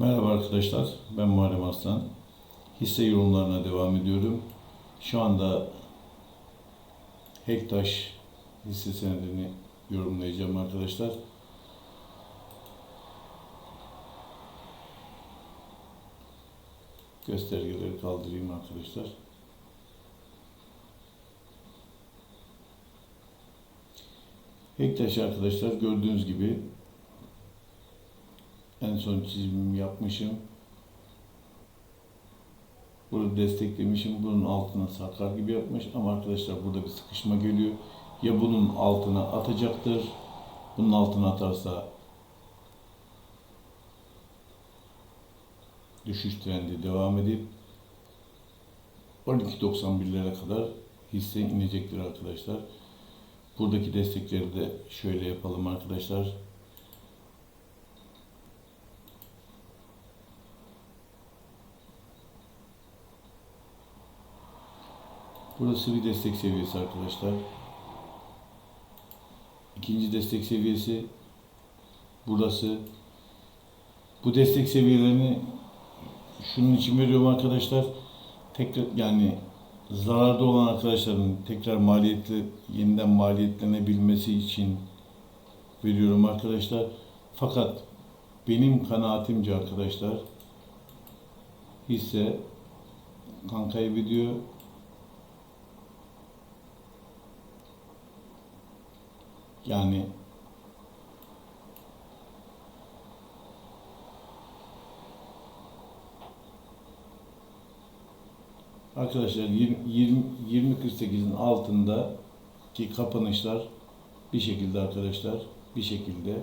Merhaba arkadaşlar, ben Muharrem Aslan. Hisse yorumlarına devam ediyorum. Şu anda Hektaş hisse senedini yorumlayacağım arkadaşlar. Göstergeleri kaldırayım arkadaşlar. Hektaş arkadaşlar gördüğünüz gibi en son çizimimi yapmışım. Burada desteklemişim. Bunun altına sakar gibi yapmış. Ama arkadaşlar burada bir sıkışma geliyor. Ya bunun altına atacaktır. Bunun altına atarsa düşüş trendi devam edip 12.91'lere kadar hisse inecektir arkadaşlar. Buradaki destekleri de şöyle yapalım arkadaşlar. Burası bir destek seviyesi arkadaşlar. İkinci destek seviyesi burası. Bu destek seviyelerini şunun için veriyorum arkadaşlar. Tekrar yani zararda olan arkadaşların tekrar maliyetli yeniden maliyetlenebilmesi için veriyorum arkadaşlar. Fakat benim kanaatimce arkadaşlar hisse kan kaybediyor Yani Arkadaşlar 20 20 20.48'in altındaki kapanışlar bir şekilde arkadaşlar bir şekilde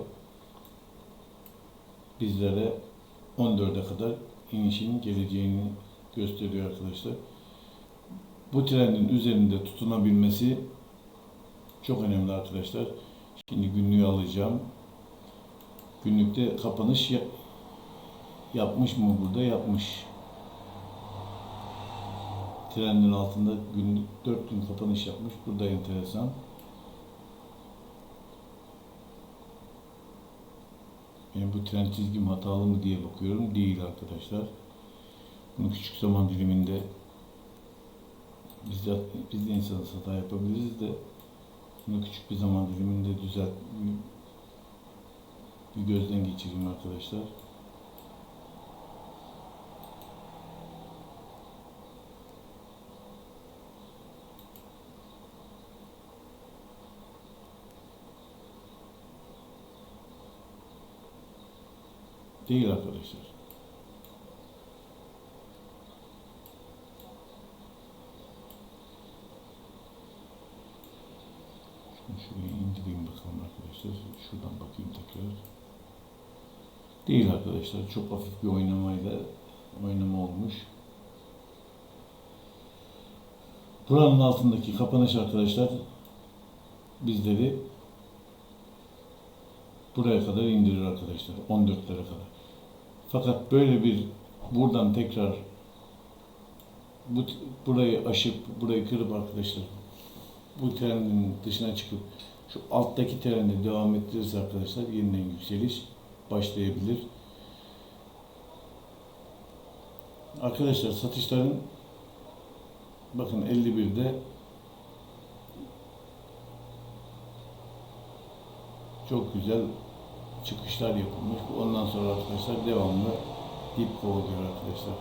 bizlere 14'e kadar inişin geleceğini gösteriyor arkadaşlar. Bu trendin üzerinde tutunabilmesi çok önemli arkadaşlar. Şimdi günlüğü alacağım. Günlükte kapanış ya- yapmış mı burada? Yapmış. Trendin altında günlük 4 gün kapanış yapmış. Burada enteresan. Yani bu trend çizgim hatalı mı diye bakıyorum. Değil arkadaşlar. Bunu küçük zaman diliminde biz de, biz de insanız hata yapabiliriz de bunu küçük bir zaman diliminde düzelt bir gözden geçireyim arkadaşlar. Değil arkadaşlar. Şimdi indireyim bakalım arkadaşlar. Şuradan bakayım tekrar. Değil arkadaşlar. Çok hafif bir oynamayla oynama olmuş. Buranın altındaki kapanış arkadaşlar bizleri buraya kadar indirir arkadaşlar. 14'lere kadar. Fakat böyle bir buradan tekrar bu burayı aşıp burayı kırıp arkadaşlar bu trendin dışına çıkıp şu alttaki trendi devam ettirirse arkadaşlar yeniden yükseliş başlayabilir. Arkadaşlar satışların bakın 51'de çok güzel çıkışlar yapılmış. Ondan sonra arkadaşlar devamlı dip kovalıyor arkadaşlar.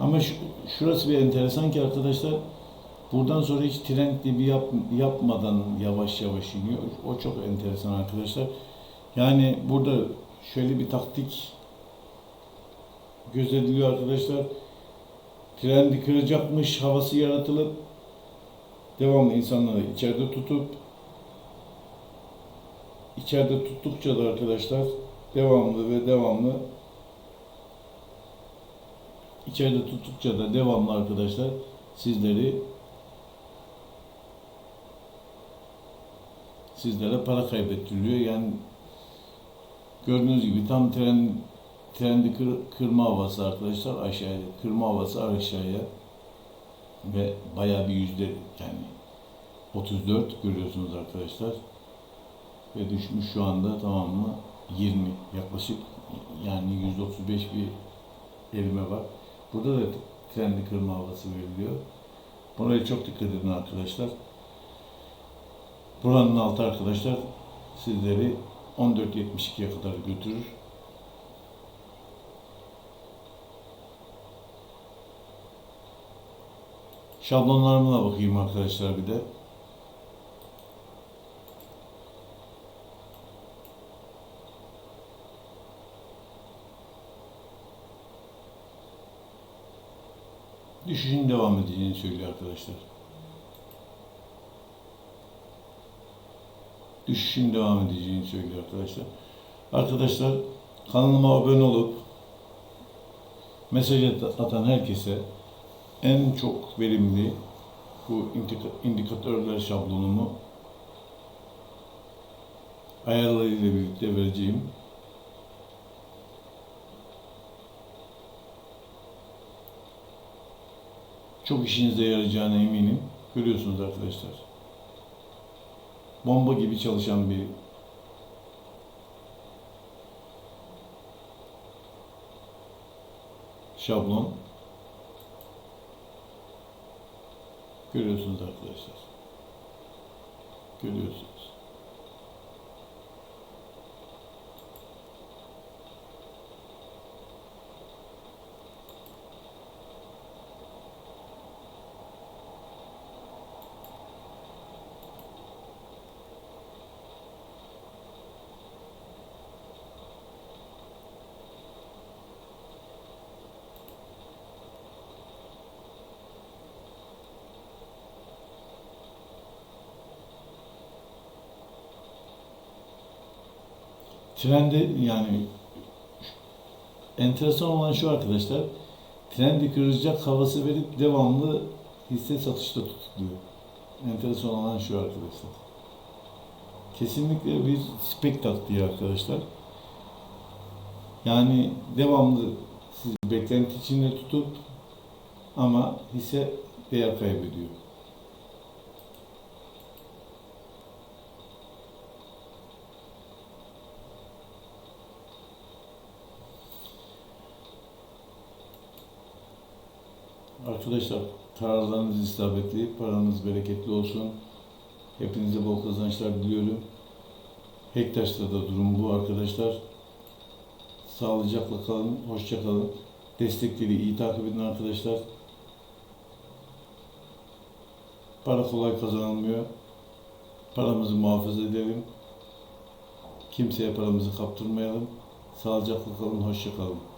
Ama şu, şurası bir enteresan ki arkadaşlar buradan sonra hiç trend dibi yap, yapmadan yavaş yavaş iniyor. O çok enteresan arkadaşlar. Yani burada şöyle bir taktik gözetiliyor arkadaşlar. Trendi kıracakmış havası yaratılıp devamlı insanları içeride tutup içeride tuttukça da arkadaşlar devamlı ve devamlı içeride tuttukça da devamlı arkadaşlar sizleri sizlere para kaybettiriyor. Yani gördüğünüz gibi tam tren trendi kır, kırma havası arkadaşlar aşağıya, kırma havası aşağıya ve bayağı bir yüzde yani 34 görüyorsunuz arkadaşlar ve düşmüş şu anda tamam mı 20 yaklaşık yani 135 bir erime var. Burada da trendi kırma havası veriliyor. Buraya çok dikkat edin arkadaşlar. Buranın altı arkadaşlar sizleri 14.72'ye kadar götürür. Şablonlarına bakayım arkadaşlar bir de. Düşüşün devam edeceğini söylüyor arkadaşlar. Düşüşün devam edeceğini söylüyor arkadaşlar. Arkadaşlar kanalıma abone olup mesaj at- atan herkese en çok verimli bu indika- indikatörler şablonumu ayarlarıyla birlikte vereceğim. Çok işinize yarayacağına eminim. Görüyorsunuz arkadaşlar. Bomba gibi çalışan bir şablon. Görüyorsunuz arkadaşlar. Görüyorsunuz. Trendi yani enteresan olan şu arkadaşlar trendi kıracak havası verip devamlı hisse satışta tutuluyor. Enteresan olan şu arkadaşlar. Kesinlikle bir spek taktiği arkadaşlar. Yani devamlı siz beklenti içinde tutup ama hisse değer kaybediyor. Arkadaşlar kararlarınız isabetli, paranız bereketli olsun. Hepinize bol kazançlar diliyorum. Hektaş'ta da durum bu arkadaşlar. Sağlıcakla kalın, hoşça kalın. Destekleri iyi takip edin arkadaşlar. Para kolay kazanılmıyor. Paramızı muhafaza edelim. Kimseye paramızı kaptırmayalım. Sağlıcakla kalın, hoşça kalın.